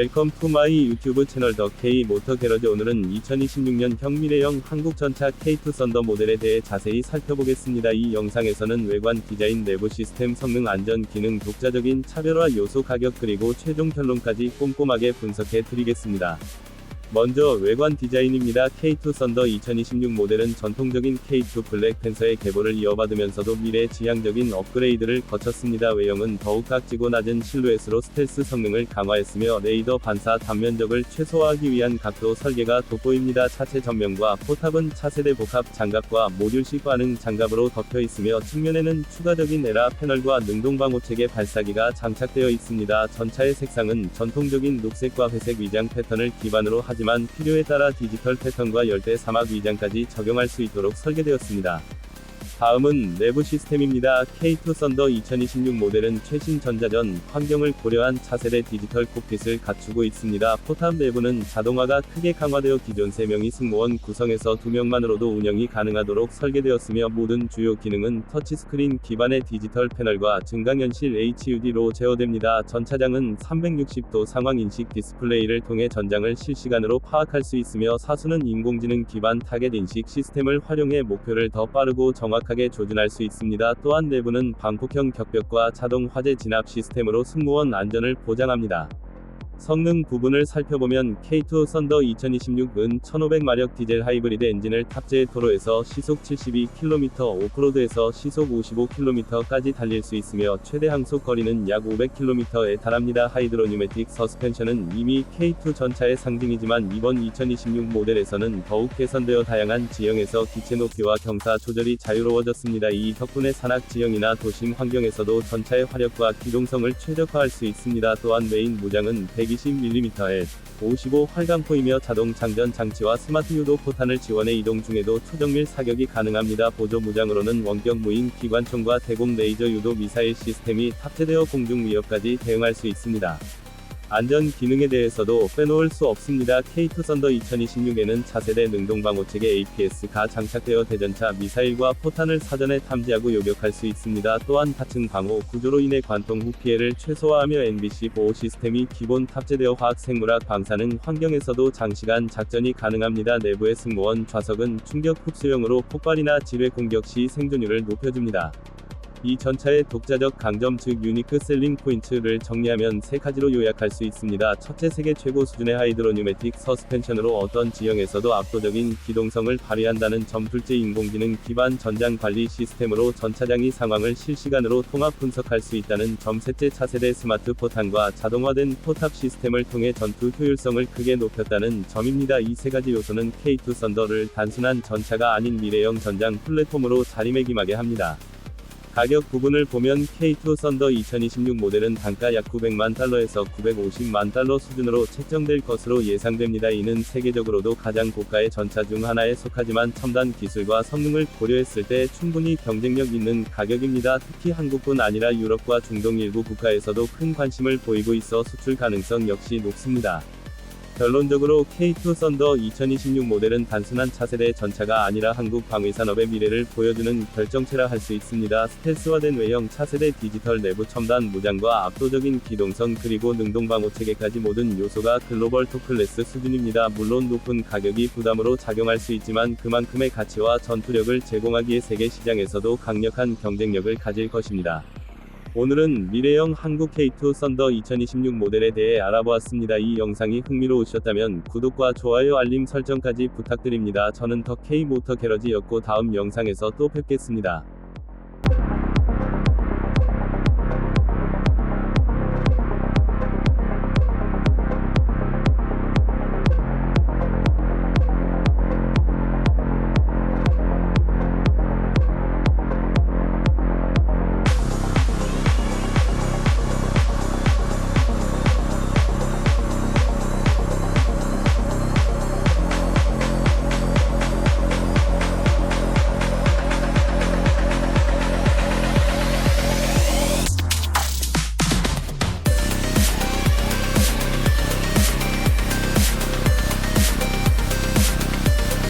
웰컴 투 마이 유튜브 채널 더 K 모터 게러지 오늘은 2026년 경미래형 한국 전차 K2 썬더 모델에 대해 자세히 살펴보겠습니다. 이 영상에서는 외관 디자인 내부 시스템 성능 안전 기능 독자적인 차별화 요소 가격 그리고 최종 결론까지 꼼꼼하게 분석해 드리겠습니다. 먼저 외관 디자인입니다. K2 썬더 2026 모델은 전통적인 K2 블랙 팬서의 계보를 이어받으면서도 미래 지향적인 업그레이드를 거쳤습니다. 외형은 더욱 깍지고 낮은 실루엣으로 스텔스 성능을 강화했으며 레이더 반사 단면적을 최소화하기 위한 각도 설계가 돋보입니다. 차체 전면과 포탑은 차세대 복합 장갑과 모듈식 반응 장갑으로 덮여 있으며 측면에는 추가적인 에라 패널과 능동 방호 체계 발사기가 장착되어 있습니다. 전차의 색상은 전통적인 녹색과 회색 위장 패턴을 기반으로 하지 만 필요에 따라 디지털 패턴과 열대 사막 위장까지 적용할 수 있도록 설계되었습니다. 다음은 내부 시스템입니다. K2 썬더 2026 모델은 최신 전자전 환경을 고려한 차세대 디지털 콕핏을 갖추고 있습니다. 포탑 내부는 자동화가 크게 강화되어 기존 3명이 승무원 구성에서 2명만으로도 운영이 가능하도록 설계되었으며 모든 주요 기능은 터치스크린 기반의 디지털 패널과 증강현실 HUD로 제어됩니다. 전차장은 360도 상황인식 디스플레이를 통해 전장을 실시간으로 파악할 수 있으며 사수는 인공지능 기반 타겟 인식 시스템을 활용해 목표를 더 빠르고 정확 하게 조준할 수 있습니다. 또한 내부는 방폭형 격벽과 자동 화재 진압 시스템으로 승무원 안전을 보장합니다. 성능 부분을 살펴보면 K2 썬더 2026은 1500마력 디젤 하이브리드 엔진을 탑재해 도로에서 시속 72km, 오프로드에서 시속 55km까지 달릴 수 있으며 최대 항속 거리는 약 500km에 달합니다. 하이드로 뉴매틱 서스펜션은 이미 K2 전차의 상징이지만 이번 2026 모델에서는 더욱 개선되어 다양한 지형에서 기체 높이와 경사 조절이 자유로워졌습니다. 이 덕분에 산악 지형이나 도심 환경에서도 전차의 화력과 기동성을 최적화할 수 있습니다. 또한 메인 무장은 120mm의 55 활강포이며 자동 장전 장치와 스마트 유도 포탄을 지원해 이동 중에도 초정밀 사격이 가능합니다. 보조 무장으로는 원격 무인 기관총과 대공 레이저 유도 미사일 시스템이 탑재되어 공중 위협까지 대응할 수 있습니다. 안전 기능에 대해서도 빼놓을 수 없습니다. K2 썬더 2026에는 차세대 능동방호 체계 APS가 장착되어 대전차 미사일과 포탄을 사전에 탐지하고 요격할 수 있습니다. 또한 하층 방호 구조로 인해 관통 후 피해를 최소화하며 NBC 보호 시스템이 기본 탑재되어 화학 생물학 방사능 환경에서도 장시간 작전이 가능합니다. 내부의 승무원 좌석은 충격 흡수형으로 폭발이나 지뢰 공격 시 생존율을 높여줍니다. 이 전차의 독자적 강점 즉 유니크 셀링 포인트를 정리하면 세 가지로 요약할 수 있습니다. 첫째 세계 최고 수준의 하이드로 뉴매틱 서스펜션으로 어떤 지형에서도 압도적인 기동성을 발휘한다는 점 둘째 인공지능 기반 전장 관리 시스템으로 전차장이 상황을 실시간으로 통합 분석할 수 있다는 점 셋째 차세대 스마트 포탄과 자동화된 포탑 시스템을 통해 전투 효율성을 크게 높였다는 점입니다. 이 세 가지 요소는 K2 썬더를 단순한 전차가 아닌 미래형 전장 플랫폼으로 자리매김하게 합니다. 가격 부분을 보면 K2 썬더 2026 모델은 단가 약 900만 달러에서 950만 달러 수준으로 책정될 것으로 예상됩니다. 이는 세계적으로도 가장 고가의 전차 중 하나에 속하지만 첨단 기술과 성능을 고려했을 때 충분히 경쟁력 있는 가격입니다. 특히 한국뿐 아니라 유럽과 중동 일부 국가에서도 큰 관심을 보이고 있어 수출 가능성 역시 높습니다. 결론적으로 K2 썬더 2026 모델은 단순한 차세대 전차가 아니라 한국 방위산업의 미래를 보여주는 결정체라 할 수 있습니다. 스텔스화된 외형 차세대 디지털 내부 첨단 무장과 압도적인 기동성 그리고 능동 방호 체계까지 모든 요소가 글로벌 토클래스 수준입니다. 물론 높은 가격이 부담으로 작용할 수 있지만 그만큼의 가치와 전투력을 제공하기에 세계 시장에서도 강력한 경쟁력을 가질 것입니다. 오늘은 미래형 한국 K2 썬더 2026 모델에 대해 알아보았습니다. 이 영상이 흥미로우셨다면 구독과 좋아요 알림 설정까지 부탁드립니다. 저는 더 K 모터 게러지였고 다음 영상에서 또 뵙겠습니다.